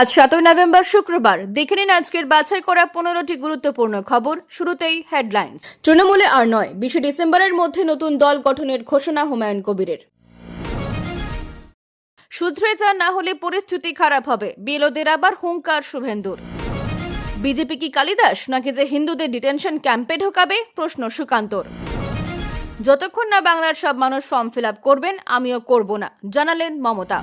আজ সাতই নভেম্বর শুক্রবার। দেখে নিন আজকের বাছাই করা পনেরোটি গুরুত্বপূর্ণ খবর। শুরুতেই হেডলাইন তৃণমূলে আর নয়, বিশে ডিসেম্বরের মধ্যে নতুন দল গঠনের ঘোষণা হুমায়ুন কবিরের। শুধরে যান না হলে পরিস্থিতি খারাপ হবে। বিএলওদের আবার হুঙ্কার শুভেন্দুর। বিজেপি কি কালিদাস, নাকি যে হিন্দুদের ডিটেনশন ক্যাম্পে ঢোকাবে? প্রশ্ন সুকান্তর। যতক্ষণ না বাংলার সব মানুষ ফর্ম ফিল আপ করবেন, আমিও করব না। জানালেন মমতা।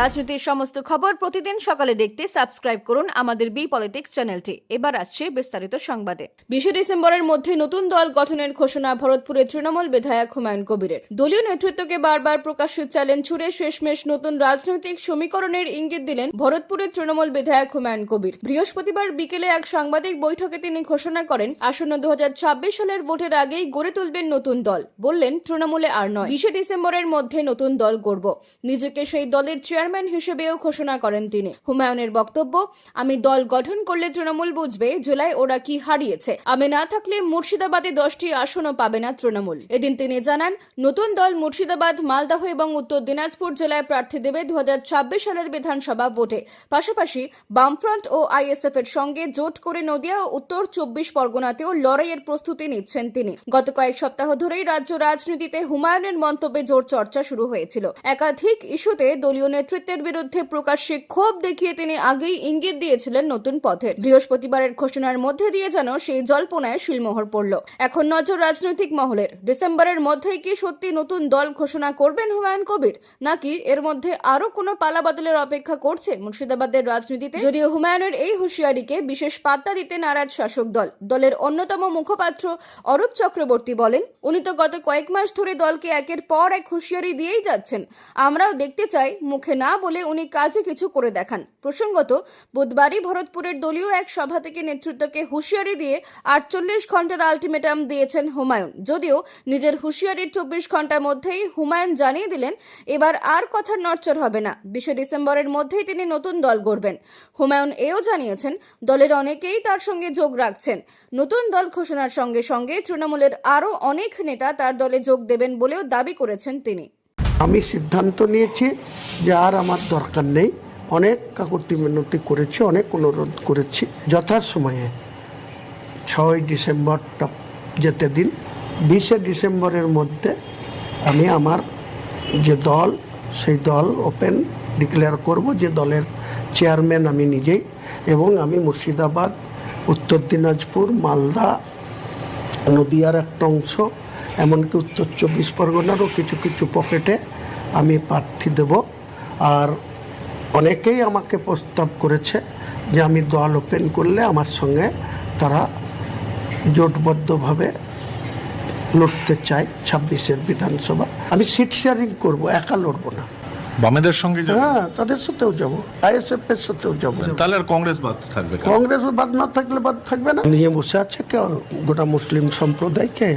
রাজনীতির সমস্ত খবর প্রতিদিন সকালে দেখতে সাবস্ক্রাইব করুন আমাদের বি পলিটিক্স চ্যানেলটি। এবার আসছে বিস্তারিত সংবাদে। বিশে ডিসেম্বরের মধ্যে নতুন দল গঠনের ঘোষণা ভরতপুরের তৃণমূল বিধায়ক হুমায়ুন কবিরের। দলীয় নেতৃত্বকে বারবার প্রকাশ্যে চ্যালেঞ্জ ছুড়ে শেষমেশ নতুন রাজনৈতিক সমীকরণের ইঙ্গিত দিলেন ভরতপুরের তৃণমূল বিধায়ক হুমায়ুন কবির। বৃহস্পতিবার বিকেলে এক সাংবাদিক বৈঠকে তিনি ঘোষণা করেন, আসন্ন দু হাজার ছাব্বিশ সালের ভোটের আগেই গড়ে তুলবেন নতুন দল। বললেন, তৃণমূলে আর নয়। বিশে ডিসেম্বরের মধ্যে নতুন দল গড়ব। নিজেকে সেই দলের চেয়ারম্যান হিসেবেও ঘোষণা করেন তিনি। হুমায়ুনের বক্তব্য, আমি দল গঠন করলে তৃণমূল বুঝবে জেলায় ওরা কি হারিয়েছে। আমি না থাকলে মুর্শিদাবাদে দশটি আসনও পাবে না তৃণমূল। এদিন তিনি জানান, নতুন দল মুর্শিদাবাদ, মালদহ এবং উত্তর দিনাজপুর জেলায় প্রার্থী দেবে দু সালের বিধানসভা ভোটে। পাশাপাশি বামফ্রন্ট ও আইএসএফ এর সঙ্গে জোট করে নদিয়া ও উত্তর চব্বিশ পরগনাতেও লড়াইয়ের প্রস্তুতি নিচ্ছেন তিনি। গত কয়েক সপ্তাহ ধরেই রাজ্য রাজনীতিতে হুমায়ুনের মন্তব্যে জোর চর্চা শুরু হয়েছিল। একাধিক ইস্যুতে দলীয় নেতৃত্বের বিরুদ্ধে প্রকাশ্যে ক্ষোভ দেখিয়ে তিনি আগেই ইঙ্গিত দিয়েছিলেন নতুন পথের বৃহস্পতিবারের ঘোষণার মধ্যে দিয়ে যেন সেই জল্পনায় শিলমোহর পড়ল। এখন নজর রাজনৈতিক মহলের। ডিসেম্বরের মধ্যেই কি সত্যি নতুন দল ঘোষণা করবেন হুমায়ুন কবির? নাকি এর মধ্যে আরও কোনো পালাবদলের অপেক্ষা করছে মুর্শিদাবাদের রাজনীতিতে? যদিও হুমায়ুনের এই হুঁশিয়ারিকে বিশেষ পাত্তা দিতে নারাজ শাসক দল। দলের অন্যতম মুখপাত্র অরূপ চক্রবর্তী বলেন, উনি তো গত কয়েক মাস ধরে দলকে একের পর এক হুঁশিয়ারি দিয়েই যাচ্ছেন। আমরাও দেখতে চাই মুখে না বলে উনি কাজে কিছু করে দেখান। প্রসঙ্গত, বুধবারই ভরতপুরের দলীয় এক সভা থেকে নেতৃত্বকে হুঁশিয়ারি দিয়ে আটচল্লিশ ঘণ্টার আলটিমেটাম দিয়েছেন হুমায়ুন। যদিও নিজের হুঁশিয়ারির চব্বিশ ঘণ্টার মধ্যেই হুমায়ুন জানিয়ে দিলেন, এবার আর কথার নড়চড় হবে না। বিশে ডিসেম্বরের মধ্যেই তিনি নতুন দল গড়বেন। হুমায়ুন এও জানিয়েছেন, দলের অনেকেই তার সঙ্গে যোগ রাখছেন। নতুন দল ঘোষণার সঙ্গে সঙ্গে তৃণমূলের আরও অনেক নেতা তার দলে যোগ দেবেন বলেও দাবি করেছেন তিনি। আমি সিদ্ধান্ত নিয়েছি যে আর আমার দরকার নেই। অনেক কাকুতি মিনতি করেছি, অনেক অনুরোধ করেছি। যথাসময়ে ছয় ডিসেম্বরটা যেতে দিন। বিশে ডিসেম্বরের মধ্যে আমি আমার যে দল, সেই দল ওপেন, ডিক্লেয়ার করব। যে দলের চেয়ারম্যান আমি নিজেই এবং আমি মুর্শিদাবাদ, উত্তর দিনাজপুর, মালদা, নদিয়ার একটা অংশ, এমনকি উত্তর চব্বিশ পরগনারও কিছু কিছু পকেটে আমি প্রার্থী দেব। আর অনেকেই আমাকে প্রস্তাব করেছে যে আমি দল ওপেন করলে আমার সঙ্গে তারা জোটবদ্ধভাবে লড়তে চাই ছাব্বিশের বিধানসভা। আমি সিট শেয়ারিং করব একা লড়বো না। বামেদের সঙ্গে? হ্যাঁ তাদের সাথেও যাব। আইএসএফ এর সাথেও যাব। তাহলে আর কংগ্রেস বাদ থাকবে কংগ্রেস বাদ না থাকলে বাদ থাকবে না। নিয়ে বসে আছে কেউ গোটা মুসলিম সম্প্রদায়কে?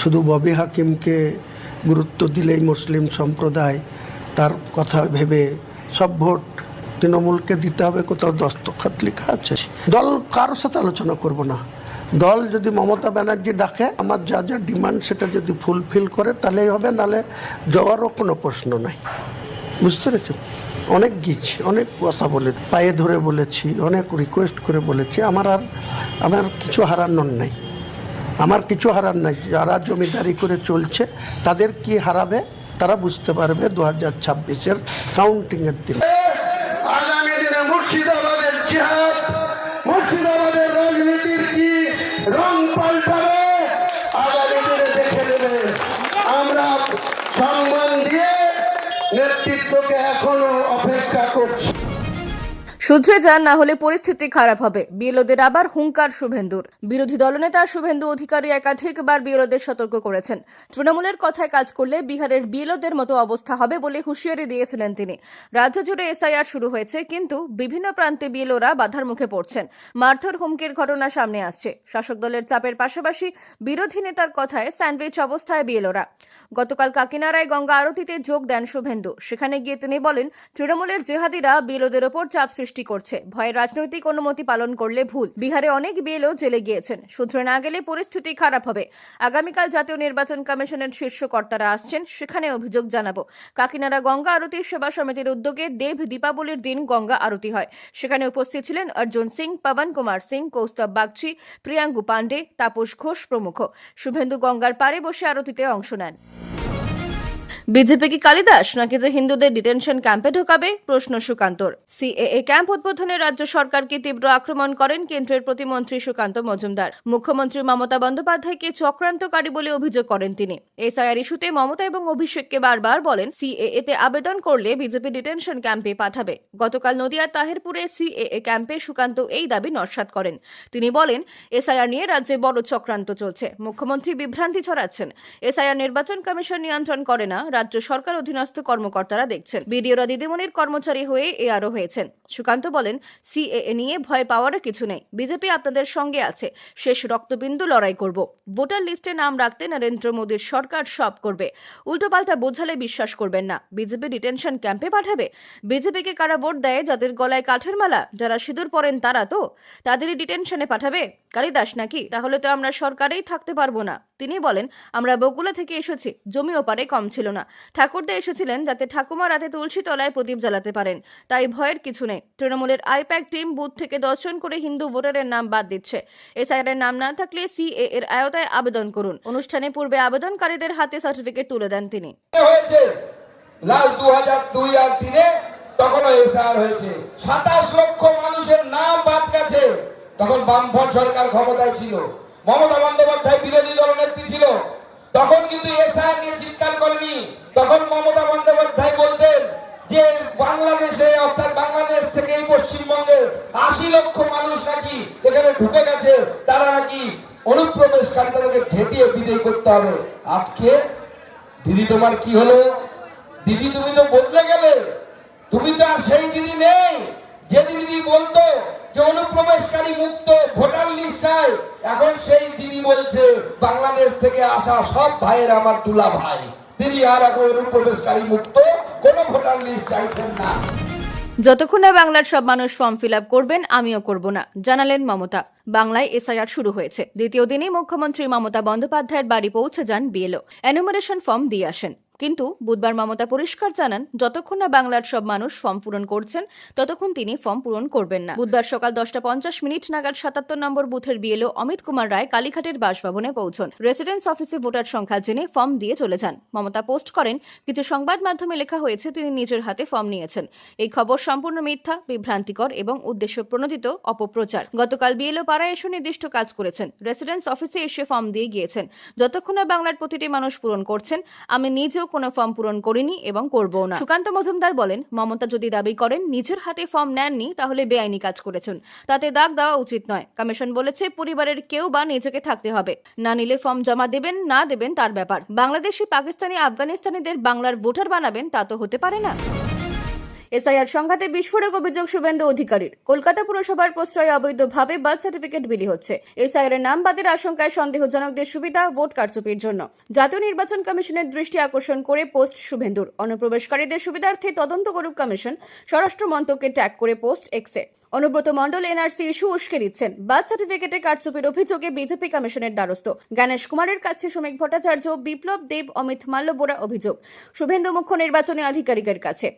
শুধু ববি হাকিমকে গুরুত্ব দিলেই মুসলিম সম্প্রদায় তার কথা ভেবে সব ভোট তৃণমূলকে দিতে হবে, কোথাও দস্তখত লেখা আছে। দল কারোর সাথে আলোচনা করব না। দল যদি মমতা ব্যানার্জি ডাকে, আমার যা যা ডিমান্ড সেটা যদি ফুলফিল করে, তাহলেই হবে নালে যাওয়ারও কোনো প্রশ্ন নাই। বুঝতে পেরেছ? অনেক গিয়েছি, অনেক কথা বলে, পায়ে ধরে বলেছি, অনেক রিকোয়েস্ট করে বলেছি, আমার আর, আমার কিছু হারানোর নাই। আমার কিছু হারার নাই। যারা জমিদারি করে চলছে, তাদের কি হারাবে? তারা বুঝতে পারবে দু হাজার ছাব্বিশের কাউন্টিংয়ের দিন। দিনে নেতৃত্বকে এখনও অপেক্ষা করছি। শুধরে যান, না হলে পরিস্থিতি খারাপ হবে। বিএলওদের আবার হুঙ্কার শুভেন্দুর। বিরোধী দলনেতা শুভেন্দু অধিকারী একাধিকবার বিএলওদের সতর্ক করেছেন। তৃণমূলের কথায় কাজ করলে বিহারের বিএলওদের মতো অবস্থা হবে বলে হুঁশিয়ারি দিয়েছিলেন তিনি। রাজ্য জুড়ে এসআইআর শুরু হয়েছে, কিন্তু বিভিন্ন প্রান্তে বিএলওরা বাধার মুখে পড়ছেন। মারধর হুমকির ঘটনা সামনে আসছে। শাসক দলের চাপের পাশাপাশি বিরোধী নেতার কথায় স্যান্ডউইচ অবস্থায় বিএলওরা। গতকাল কাকিনাড়ায় গঙ্গা আরতিতে যোগ দেন শুভেন্দু। সেখানে গিয়ে তিনি বলেন, তৃণমূলের জেহাদিরা বিএলওদের ওপর চাপ সৃষ্টি করছে। ভয়ে রাজনৈতিক অনুমতি পালন করলে ভুল। বিহারে অনেক বিএলও জেলে গিয়েছেন। শুধরে না গেলে পরিস্থিতি খারাপ হবে। আগামীকাল জাতীয় নির্বাচন কমিশনের শীর্ষ কর্তারা আসছেন। সেখানে অভিযোগ জানাব। কাকিনাড়া গঙ্গা আরতি সেবা সমিতির উদ্যোগে দেব দীপাবলির দিন গঙ্গা আরতি হয়। সেখানে উপস্থিত ছিলেন অর্জুন সিং, পবন কুমার সিং, কৌস্তব বাগচি, প্রিয়াঙ্গু পাণ্ডে, তাপস ঘোষ প্রমুখ। শুভেন্দু গঙ্গার পারে বসে আরতিতে অংশ নেন। বিজেপি কি কালিদাস নাকি যে হিন্দুদের ডিটেনশন ক্যাম্পে ঢোকাবে? প্রশ্ন সুকান্তর। সিএএ ক্যাম্প উদ্বোধনে রাজ্য সরকারকে তীব্র আক্রমণ করেন? কেন্দ্রের প্রতিমন্ত্রী সুকান্ত মজুমদার। মুখ্যমন্ত্রী মমতা বন্দ্যোপাধ্যায়কে চক্রান্তকারী বলে অভিযোগ করেন তিনি। এসআইআর ইস্যুতে মমতা এবং অভিষেককে বারবার বলেন, সিএএ তে আবেদন করলে বিজেপি ডিটেনশন ক্যাম্পে পাঠাবে। গতকাল নদিয়ার তাহেরপুরে সিএএ ক্যাম্পে সুকান্ত এই দাবি নস্যাৎ করেন। তিনি বলেন, এসআইআর নিয়ে রাজ্যে বড় চক্রান্ত চলছে। মুখ্যমন্ত্রী বিভ্রান্তি ছড়াচ্ছেন। এসআইআর নির্বাচন কমিশন নিয়ন্ত্রণ করে না রাজ্য সরকার অধীনস্থ কর্মকর্তারা দেখছেন। বিডিওরা দিদিমণির কর্মচারী হয়ে এ আরও হয়েছেন। সুকান্ত বলেন, সিএএ নিয়ে ভয় পাওয়ারও কিছু নেই। বিজেপি আপনাদের সঙ্গে আছে। শেষ রক্তবিন্দু লড়াই করব। ভোটার লিস্টে নাম রাখতে নরেন্দ্র মোদীর সরকার সব করবে। উল্টোপাল্টা বোঝালে বিশ্বাস করবেন না। বিজেপি ডিটেনশন ক্যাম্পে পাঠাবে? বিজেপিকে কারা ভোট দেয় যাদের গলায় কাঠের মালা? যারা সিঁদুর পরেন তারা তো? তাদেরই ডিটেনশনে পাঠাবে? কালিদাস নাকি? তাহলে তো আমরা সরকারেই থাকতে পারব না। তিনি বলেন, আমরা বগুলা থেকে এসেছি, জমি ওপারে কম ছিল না। ঠাকুরদা এসেছিলেন যাতে ঠাকুমা রাতে তুলসী তলায় প্রদীপ জ্বালাতে পারেন। তাই ভয়ের কিছু নেই। তৃণমূলের আইপ্যাক টিম বুথ থেকে দর্শন করে হিন্দু ভোটারের নাম বাদ দিচ্ছে। এসআইআর নাম না থাকলে সিএ এর আয়তায় আবেদন করুন। অনুষ্ঠানে পূর্বে আবেদনকারীদের হাতে সার্টিফিকেট তুলে দেন তিনি। লাল দু হাজার দুই আর তিনে তখনও এসআর হয়েছে। সাতাশ লক্ষ মানুষের নাম বাদ তখন বামফ্রন্ট সরকার ক্ষমতায় ছিল। মমতা বন্দ্যোপাধ্যায় বিরোধী দলনেত্রী ছিল। তখন কিন্তু এসআর নিয়ে চিৎকার করেনি। তখন মমতা বন্দ্যোপাধ্যায় বলতেন যে, বাংলাদেশে, অর্থাৎ বাংলাদেশ থেকে এই পশ্চিমবঙ্গে আশি লক্ষ মানুষ নাকি এখানে ঢুকে গেছে। তারা নাকি অনুপ্রবেশকারী, তাদেরকে ঘেটিয়ে বিদায় করতে হবে। আজকে, দিদি তোমার কি হলো? দিদি, তুমি তো বদলে গেলে। তুমি তো আর সেই দিদি নেই। যে দিদি বলতো যে অনুপ্রবেশকারী মুক্ত, ভোটার লিস্ট চাই, এখন সেই দিদি বলছে, বাংলাদেশ থেকে আসা সব ভাইয়ের আমার দুলা ভাই। দিদি আর এখন অনুপ্রবেশকারী মুক্ত, কোন ভোটার লিস্ট চাইছেন না। যতক্ষণ না বাংলার সব মানুষ ফর্ম ফিল করবেন, আমিও করব না, জানালেন মমতা। বাংলায় এসআইআর শুরু হয়েছে। দ্বিতীয় দিনেই মুখ্যমন্ত্রী মমতা বন্দ্যোপাধ্যায়ের বাড়ি পৌঁছে যান বিএলও। এনুমারেশন ফর্ম দিয়ে আসেন। কিন্তু বুধবার মমতা পরিষ্কার জানান, যতক্ষণ না বাংলার সব মানুষ ফর্ম পূরণ করছেন, ততক্ষণ তিনি ফর্ম পূরণ করবেন না। বুধবার সকাল দশটা পঞ্চাশ মিনিট নাগাদ সাতাত্তর নম্বর বুথের বিএলও অমিত কুমার রায় কালীঘাটের বাসভবনে পৌঁছন। রেসিডেন্স অফিসে ভোটার সংখ্যা জেনে ফর্ম দিয়ে চলে যান। মমতা পোস্ট করেন, কিছু সংবাদ মাধ্যমে লেখা হয়েছে তিনি নিজের হাতে ফর্ম নিয়েছেন। এই খবর সম্পূর্ণ মিথ্যা, বিভ্রান্তিকর এবং উদ্দেশ্য প্রণোদিত অপপ্রচার। গতকাল বিএলও পাড়ায় এসে নির্দিষ্ট কাজ করেছেন। রেসিডেন্স অফিসে এসে ফর্ম দিয়ে গিয়েছেন। যতক্ষণ না বাংলার প্রতিটি মানুষ পূরণ করছেন, আমি নিজেও কোনো ফর্ম পূরণ করিনি এবং করবও না। সুকান্ত মজুমদার বলেন, মমতা যদি দাবি করেন, নিজের হাতে ফর্ম নেননি, তাহলে বেআইনি কাজ করেছেন। তাতে দাগ দেওয়া উচিত নয়। কমিশন বলেছে, পরিবারের কেউ বা নিজেকে থাকতে হবে। না নিলে ফর্ম জমা দেবেন, না দেবেন তার ব্যাপার। বাংলাদেশি, পাকিস্তানি, আফগানিস্তানিদের বাংলার ভোটার বানাবেন, তা তো হতে পারে না। এসআইআর সংঘাতে বিস্ফোরক অভিযোগ শুভেন্দু অধিকারীর। কলকাতা পুরসভার প্রশ্রয়ে অবৈধভাবে বার্থ সার্টিফিকেট বিলি হচ্ছে। এসআইআর এর নাম বাদের আশঙ্কায় সন্দেহজনকদের সুবিধা ভোট কারচুপির জন্য। জাতীয় নির্বাচন কমিশনের দৃষ্টি আকর্ষণ করে পোস্ট শুভেন্দুর। অনুপ্রবেশকারীদের সুবিধার্থে তদন্ত করুক কমিশন। স্বরাষ্ট্র মন্ত্রককে ট্যাগ করে পোস্ট এক্সে। অনুব্রত মণ্ডল, এনআরসি ইস্যু উস্কে দিচ্ছেন। বার্থ সার্টিফিকেটে কারচুপির অভিযোগে বিজেপি কমিশনের দ্বারস্থ। জ্ঞানেশ কুমারের কাছে শ্রমিক ভট্টাচার্য, বিপ্লব দেব, অমিত মাল্যবোরা অভিযোগ। শুভেন্দু মুখ্য নির্বাচনী আধিকারিকের কাছে।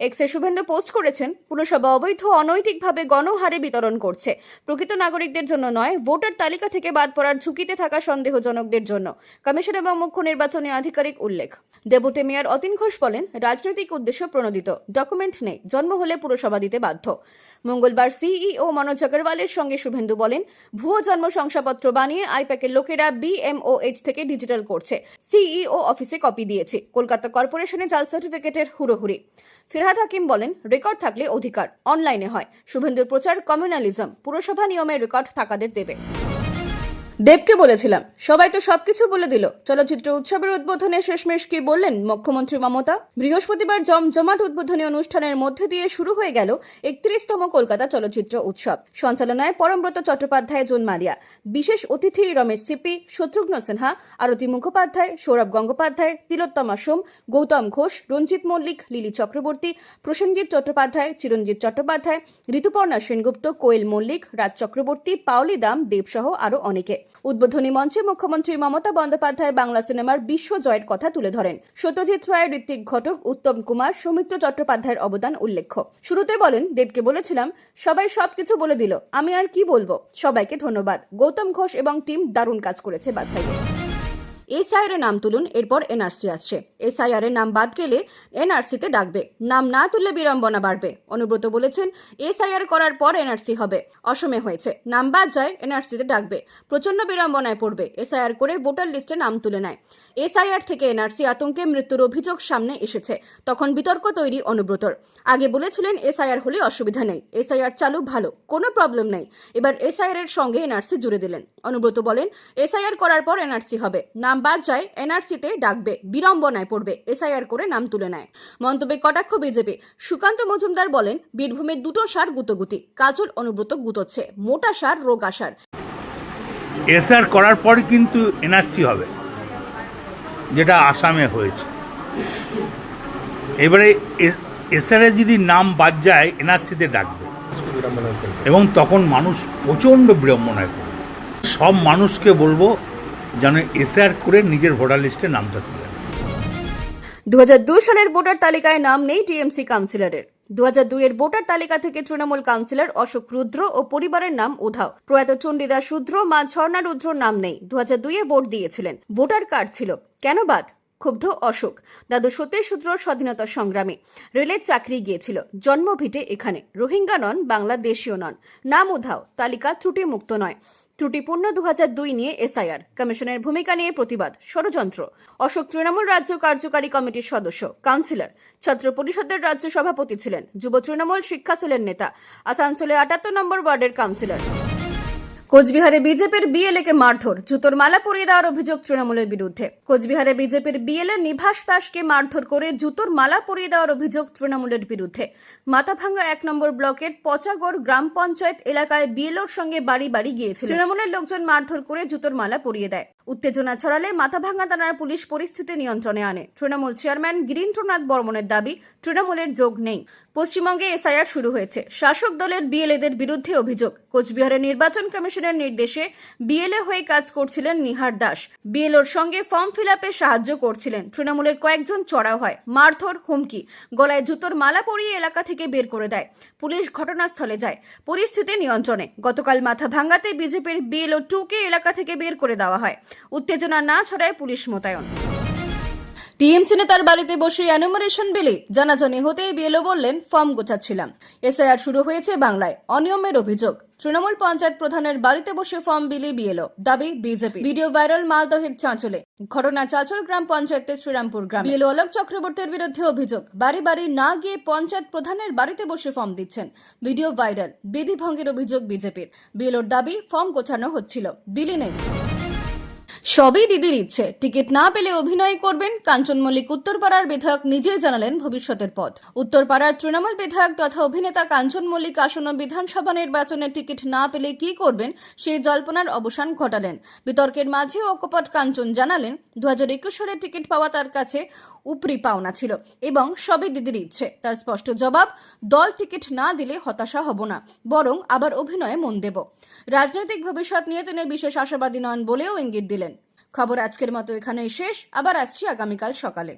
এক্সে শুভেন্দু পোস্ট করেছেন, পুরসভা অবৈধ অনৈতিকভাবে গণহারে বিতরণ করছে। প্রকৃত নাগরিকদের জন্য নয়, ভোটার তালিকা থেকে বাদ পড়ার ঝুঁকিতে থাকা সন্দেহজনকদের জন্য, কমিশন এবং মুখ্য নির্বাচনী আধিকারিক উল্লেখ। ডেপুটি মেয়র অতীন ঘোষ বলেন, রাজনৈতিক উদ্দেশ্য প্রণোদিত, ডকুমেন্ট নেই, জন্ম হলে পুরসভা দিতে বাধ্য। মঙ্গলবার সিইও মনোজ আগরওয়ালের সঙ্গে শুভেন্দু বলেন, ভুয়ো জন্ম শংসাপত্র বানিয়ে আইপ্যাকের লোকেরা বিএমওএইচ থেকে ডিজিটাল করছে। সিইও অফিসে কপি দিয়েছে। কলকাতা কর্পোরেশনে জাল সার্টিফিকেটের হুড়োহুড়ি। ফিরহাদ হাকিম বলেন, রেকর্ড থাকলে অধিকার, অনলাইনে হয়। শুভেন্দুর প্রচার কমিউনালিজম, পুরসভা নিয়মে রেকর্ড থাকাদের দেবে। দেবকে বলেছিলাম। সবাই তো সবকিছু বলে দিল। চলচ্চিত্র উৎসবের উদ্বোধনে শেষমেশ কি বললেন মুখ্যমন্ত্রী মমতা? বৃহস্পতিবার জমজমাট উদ্বোধনী অনুষ্ঠানের মধ্যে দিয়ে শুরু হয়ে গেল একত্রিশতম কলকাতা চলচ্চিত্র উৎসব। সঞ্চালনায় পরমব্রত চট্টোপাধ্যায়, জোন মালিয়া। বিশেষ অতিথি রমেশ সিপি, শত্রুঘ্ন সিনহা, আরতি মুখোপাধ্যায়, সৌরভ গঙ্গোপাধ্যায়, তিলোত্তমা সোম, গৌতম ঘোষ, রঞ্জিত মল্লিক, লিলি চক্রবর্তী, প্রসেনজিৎ চট্টোপাধ্যায় চিরঞ্জিত চট্টোপাধ্যায়, ঋতুপর্ণা সেনগুপ্ত, কোয়েল মল্লিক, রাজ চক্রবর্তী, পাওলি দাম, দেবসহ আরও অনেকে। উদ্বোধনী মঞ্চে মুখ্যমন্ত্রী মমতা বন্দ্যোপাধ্যায় বাংলা সিনেমার বিশ্ব জয়ের কথা তুলে ধরেন। সত্যজিৎ রায় ঋত্বিক ঘটক, উত্তম কুমার, সৌমিত্র চট্টোপাধ্যায়ের অবদান উল্লেখ্য। শুরুতে বলেন, দেবকে বলেছিলাম, সবাই সবকিছু বলে দিল। আমি আর কি বলব? সবাইকে ধন্যবাদ। গৌতম ঘোষ এবং টিম দারুণ কাজ করেছে বাছাইয়ে। এসআইআর এর নাম তুলুন, এরপর এনআরসি আসছে। এসআইআর এর নাম বাদ গেলে এনআরসিতে ডাকবে। নাম না তুললে বিড়ম্বনা বাড়বে, অনুব্রত বলেছেন, এসআইআর করার পর এনআরসি হবে। অসমে হয়েছে, নাম বাদ যায় এনআরসিতে ডাকবে। প্রচণ্ড বিড়ম্বনায় পড়বে, এসআইআর করে ভোটার লিস্টে নাম তুলে নেয়। এসআইআর থেকে এনআরসি আতঙ্কে মৃত্যুর অভিযোগ সামনে এসেছে, তখন বিতর্ক তৈরি অনুব্রতর। আগে বলেছিলেন, এসআইআর হলে অসুবিধা নেই, এসআইআর চালু ভালো, কোনো প্রবলেম নেই। এবার এসআইআর এর সঙ্গে এনআরসি জুড়ে দিলেন। অনুব্রত বলেন, এসআইআর করার পর এনআরসি হবে, নাম বাদ যায় এনআরসিতে ডাকবে, বিড়ম্বনায় পড়বে, এসআইআর করে নাম তুলে নেয়। মন্তব্যে কটাক্ষ বিজেপি। সুকান্ত মজুমদার বলেন, বীরভূমের দুটো সার গুতগুতি, কাজল অনুব্রত গুতোচ্ছে, মোটা সার, রোগা সার এসআর করার পর কিন্তু এনআরসি হবে, যেটা আসামে হয়েছে। এবারে এসআরে যদি নাম বাদ যায়, এনআরসিতে ডাকবে। এবং তখন মানুষ প্রচণ্ড বিড়ম্বনায় করবে সব মানুষকে বলব যেন এসআর করে নিজের ভোটার লিস্টে নামটা তুলে। দু সালের ভোটার তালিকায় নাম নেই টিএমসি কাউন্সিলরের। দু হাজার এর ভোটার তালিকা থেকে তৃণমূল কাউন্সিলর অশোক রুদ্র ও পরিবারের নাম উধাও। প্রয়াত চণ্ডীদাস রুদ্র, মা ঝর্ণা রুদ্র নাম নেই। দু হাজার দুইয়ে ভোট দিয়েছিলেন। ভোটার কার্ড ছিল। কেন বাদ? ক্ষুব্ধ অশোক। দাদু সতীশ রুদ্র স্বাধীনতা সংগ্রামে। রেলের চাকরি গিয়েছিল। জন্ম ভিটে এখানে। রোহিঙ্গা নন, বাংলাদেশীয় নন। নাম উধাও। তালিকা ত্রুটিমুক্ত নয়। ত্রুটিপূর্ণ দু নিয়ে এসআইআর। কমিশনের ভূমিকা নিয়ে প্রতিবাদ, ষড়যন্ত্র। অশোক তৃণমূল রাজ্য কার্যকারী কমিটির সদস্য, কাউন্সিলর। ছাত্র পরিষদের রাজ্য সভাপতি ছিলেন যুব তৃণমূল শিক্ষা সেলের নেতা। আসানসোলে আটাত্তর নম্বর ওয়ার্ডের কাউন্সিলর। কোচবিহারে বিজেপির বিএলএ কে মারধর? জুতোর মালা পরিয়ে দেওয়ার অভিযোগ তৃণমূলের বিরুদ্ধে। কোচবিহারে বিজেপির বিএলএ নিভাস দাসকে মারধর করে জুতোর মালা পরিয়ে দেওয়ার অভিযোগ তৃণমূলের বিরুদ্ধে। মাথাভাঙ্গা এক নম্বর ব্লকের পচাগড় গ্রাম পঞ্চায়েত এলাকায় বিএলওর সঙ্গে বাড়ি বাড়ি গিয়েছিল। তৃণমূলের লোকজন মারধর করে জুতোর মালা পরিয়ে দেয়। উত্তেজনা ছড়ালে মাথাভাঙ্গা থানার পুলিশ পরিস্থিতি নিয়ন্ত্রণে আনে। তৃণমূল চেয়ারম্যান গিরীন্দ্রনাথ বর্মনের দাবি, তৃণমূলের যোগ নেই। পশ্চিমবঙ্গে এসআইআর শুরু হয়েছে। শাসক দলের বিএলএদের বিরুদ্ধে অভিযোগ। কোচবিহারের নির্বাচন কমিশনের নির্দেশে বিএলএ হয়ে কাজ করছিলেন নিহার দাস। বিএলওর সঙ্গে ফর্ম ফিল আপে সাহায্য করছিলেন। তৃণমূলের কয়েকজন চড়াও হয়। মারধর, হুমকি। গলায় জুতোর মালা পরিয়ে এলাকা থেকে বের করে দেয়। পুলিশ ঘটনাস্থলে যায়। পরিস্থিতি নিয়ন্ত্রণে। গতকাল মাথা ভাঙ্গাতে বিজেপির বিএলও টুকে এলাকা থেকে বের করে দেওয়া হয়। উত্তেজনা না ছড়ায় পুলিশ মোতায়েন। টিএমসি নেতার বাড়িতে বসে অ্যানুমারেশন বিলে জানাজানি হতেই বিএলও বললেন, ফর্ম গোছাচ্ছিলাম। এসআইআর শুরু হয়েছে বাংলায়, অনিয়মের অভিযোগ। তৃণমূল পঞ্চায়েত প্রধানের বাড়িতে বসে ফর্ম বিলি বিএলও, দাবি বিজেপি। ভিডিও ভাইরাল মালদহের চাঁচলে, ঘটনা চাঁচল গ্রাম পঞ্চায়েতের শ্রীরামপুর গ্রাম। বিএলও অলোক চক্রবর্তীর বিরুদ্ধে অভিযোগ, বাড়ি বাড়ি না গিয়ে পঞ্চায়েত প্রধানের বাড়িতে বসে ফর্ম দিচ্ছেন। ভিডিও ভাইরাল বিধি ভঙ্গের অভিযোগ বিজেপির। বিএলওর দাবি, ফর্ম গোছানো হচ্ছিল, বিলি নেই। সবই দিদির ইচ্ছে। টিকিট না পেলে অভিনয় করবেন কাঞ্চন মল্লিক। উত্তরপাড়ার বিধায়ক নিজেই জানালেন ভবিষ্যতের পথ। উত্তরপাড়ার তৃণমূল বিধায়ক তথা অভিনেতা কাঞ্চন মল্লিক আসন্ন বিধানসভা নির্বাচনে টিকিট না পেলে কি করবেন সেই জল্পনার অবসান ঘটালেন। বিতর্কের মাঝে অকপট কাঞ্চন জানালেন দু হাজার একুশ সালে টিকিট পাওয়া তার কাছে উপরি পাওনা ছিল এবং সবই দিদির ইচ্ছে। তার স্পষ্ট জবাব, দল টিকিট না দিলে হতাশা হব না, বরং আবার অভিনয়ে মন দেব। রাজনৈতিক ভবিষ্যৎ নিয়ে তিনি বিশেষ আশাবাদী নন বলেও ইঙ্গিত দিলেন। খবর আজকের মতো এখানেই শেষ। আবার আসছি আগামীকাল সকালে।